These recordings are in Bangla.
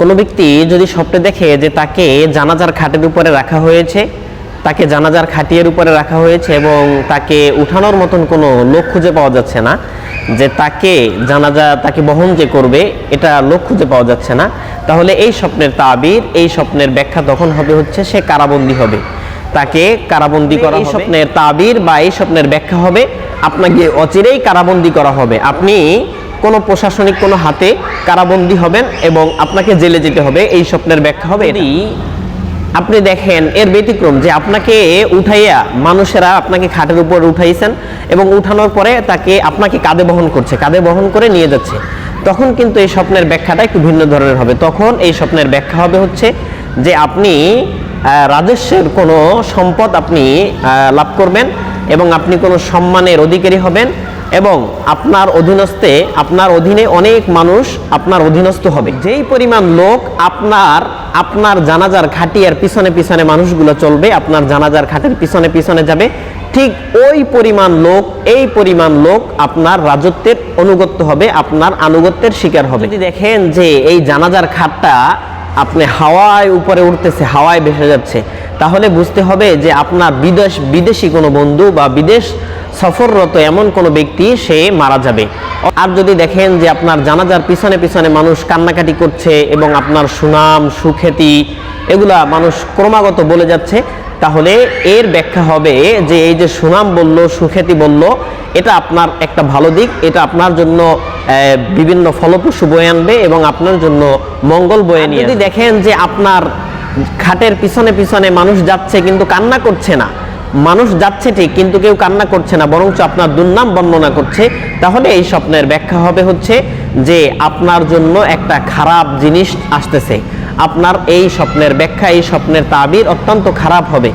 কোনো ব্যক্তি যদি স্বপ্নে দেখে যে তাকে জানাজার খাটের উপরে রাখা হয়েছে তাকে জানাজার খাটিয়ের উপরে রাখা হয়েছে এবং তাকে উঠানোর মতন কোনো লোক খুঁজে পাওয়া যাচ্ছে না যে তাকে জানাজা তাকে বহন যে করবে এটা লোক খুঁজে পাওয়া যাচ্ছে না তাহলে এই স্বপ্নের তাবির এই স্বপ্নের ব্যাখ্যা তখন হবে হচ্ছে সে কারাবন্দী হবে। তাকে কারাবন্দী করা এই স্বপ্নের তাবির বা এই স্বপ্নের ব্যাখ্যা হবে আপনাকে অচিরেই কারাবন্দী করা হবে। আপনি কোনো প্রশাসনিক কোনো হাতে কারাবন্দী হবেন এবং আপনাকে জেলে যেতে হবে এই স্বপ্নের ব্যাখ্যা হবে এটি। আপনি দেখেন এর ব্যতিক্রম যে আপনাকে উঠাইয়া মানুষেরা আপনাকে খাটের উপর উঠাইছেন এবং উঠানোর পরে তাকে আপনাকে কাঁধে বহন করছে কাঁধে বহন করে নিয়ে যাচ্ছে। তখন কিন্তু এই স্বপ্নের ব্যাখ্যাটা একটু ভিন্ন ধরনের হবে। তখন এই স্বপ্নের ব্যাখ্যা হবে হচ্ছে যে আপনি রাজস্বের কোনো সম্পদ আপনি লাভ করবেন এবং আপনি কোনো সম্মানের অধিকারী হবেন। এবং আপনার অধীনস্থে, আপনার অধীনে অনেক মানুষ আপনার অধীনস্থ হবে। যেই পরিমাণ লোক আপনার আপনার জানাজার খাটিয়ার পিছনে পিছনে মানুষগুলো চলবে, আপনার জানাজার খাটের পিছনে পিছনে যাবে, ঠিক ওই পরিমাণ লোক, এই পরিমাণ লোক আপনার রাজত্বের অনুগত্য হবে, আপনার আনুগত্যের শিকার হবে। যদি দেখেন যে এই জানাজার খাটটা আপনি হাওয়ায় উপরে উঠতেছে, হাওয়ায় ভেসে যাচ্ছে, তাহলে বুঝতে হবে যে আপনার বিদেশ, বিদেশি কোনো বন্ধু বা বিদেশ সফররত এমন কোনো ব্যক্তি সে মারা যাবে। আর যদি দেখেন যে আপনার জানাজার পিছনে পিছনে মানুষ কান্নাকাটি করছে এবং আপনার সুনাম সুখ্যাতি এগুলা মানুষ ক্রমাগত বলে যাচ্ছে তাহলে এর ব্যাখ্যা হবে যে এই যে সুনাম বলল সুখ্যাতি বলল এটা আপনার একটা ভালো দিক এটা আপনার জন্য বিভিন্ন ফলপ্রসূ বয়ে আনবে এবং আপনার জন্য মঙ্গল বয়ে নিয়ে যদি দেখেন যে আপনার খাটের পিছনে পিছনে মানুষ যাচ্ছে কিন্তু কান্না করছে না মানুষ যাচ্ছে ঠিক কিন্তু কেউ কান্না করছে না বরঞ্চ আপনার দুর্নাম বর্ণনা করছে। তাহলে এই স্বপ্নের ব্যাখ্যা হবে হচ্ছে যে আপনার জন্য একটা খারাপ জিনিস আসতেছে। আপনার এই স্বপ্নের ব্যাখ্যা এই স্বপ্নের তাবির অত্যন্ত খারাপ হবে।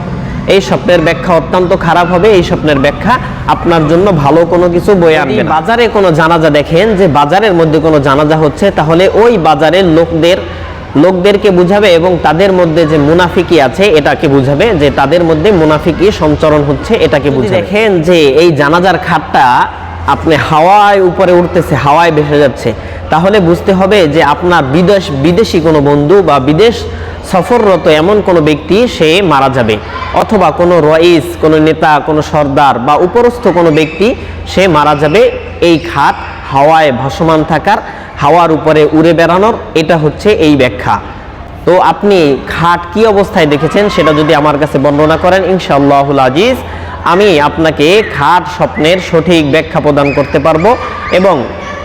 এই স্বপ্নের ব্যাখ্যা অত্যন্ত খারাপ হবে এই স্বপ্নের ব্যাখ্যা আপনার জন্য ভালো কোনো কিছু বয়ে আনবে বাজারে কোনো জানাজা দেখেন যে বাজারের মধ্যে কোনো জানাজা হচ্ছে তাহলে ওই বাজারের লোকদের লোকদেরকে বুঝাবে এবং তাদের মধ্যে যে মুনাফিকি আছে এটাকে বুঝাবে যে তাদের মধ্যে মুনাফিকি সঞ্চরণ হচ্ছে এটাকে বুঝে দেখেন যে এই জানাজার খাটটা আপনি হাওয়ায় উপরে উঠতেছে হাওয়ায় ভেসে যাচ্ছে তাহলে বুঝতে হবে যে আপনার বিদেশ বিদেশি কোনো বন্ধু বা বিদেশ সফররত এমন কোনো ব্যক্তি সে মারা যাবে। অথবা কোনো রইস কোনো নেতা কোনো সর্দার বা উপরস্থ কোনো ব্যক্তি সে মারা যাবে। এই খাট হাওয়ায় ভাসমান থাকার, হাওয়ার উপরে উড়ে বেড়ানোর, এটা হচ্ছে এই ব্যাখ্যা। তো আপনি খাট কি অবস্থায় দেখেছেন সেটা যদি আমার কাছে বর্ণনা করেন, ইনশাআল্লাহুল আজিজ, আমি আপনাকে খাট স্বপ্নের সঠিক ব্যাখ্যা প্রদান করতে পারব এবং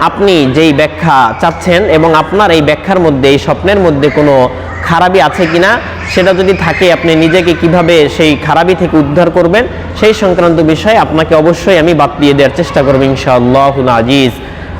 আপনি যেই ব্যাখ্যা চাচ্ছেন এবং আপনার এই ব্যাখ্যার মধ্যে, এই স্বপ্নের মধ্যে কোনো খারাপি আছে কিনা, সেটা যদি থাকে, আপনি নিজেকে কীভাবে সেই খারাপি থেকে উদ্ধার করবেন, সেই সংক্রান্ত বিষয়ে আপনাকে অবশ্যই আমি বাদ দিয়ে দেওয়ার চেষ্টা করব, ইনশাআল্লাহুল আজিজ।